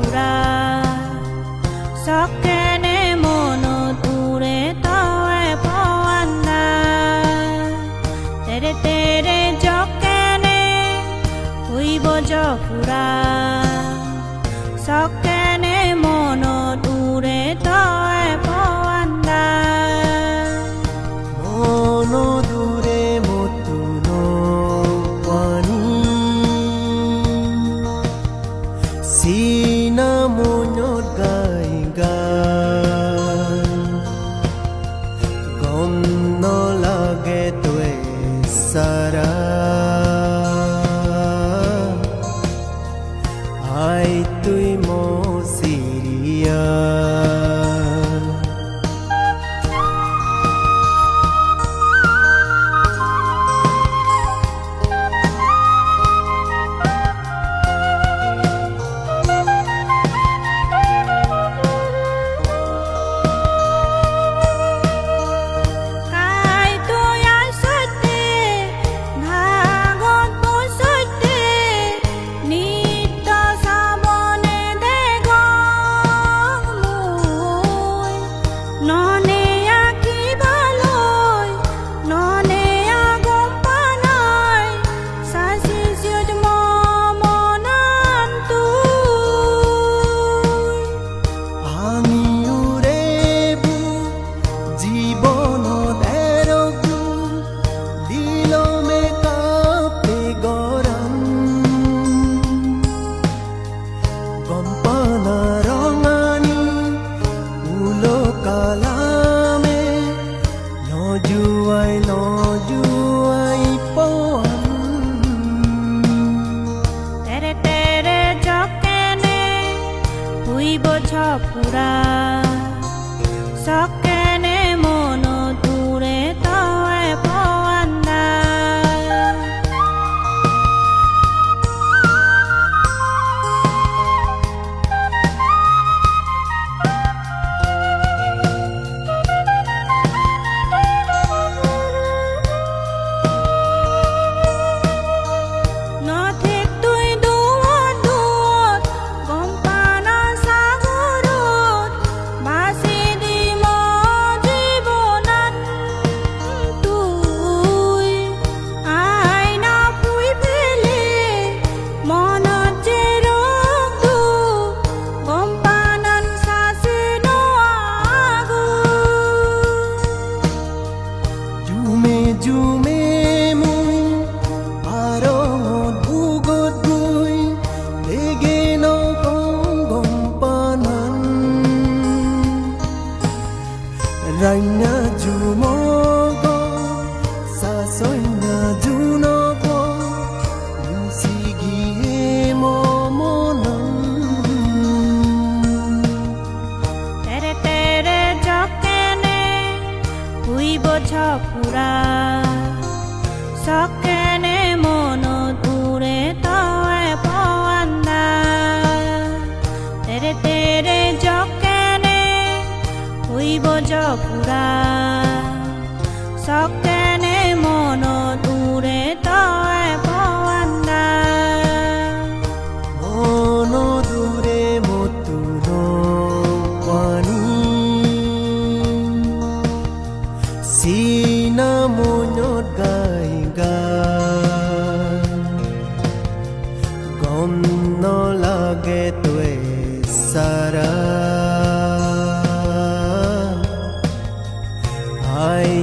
পুরা চকেনে মনত উৰে তই পৱান্দা তেৰে তেৰে জকেনে শুইব জপুৰা চকে তারা। আয় তুই মো সিরিয়া ชอบกุราซัก do me บ่ชอบผู้ราสักแค่แน I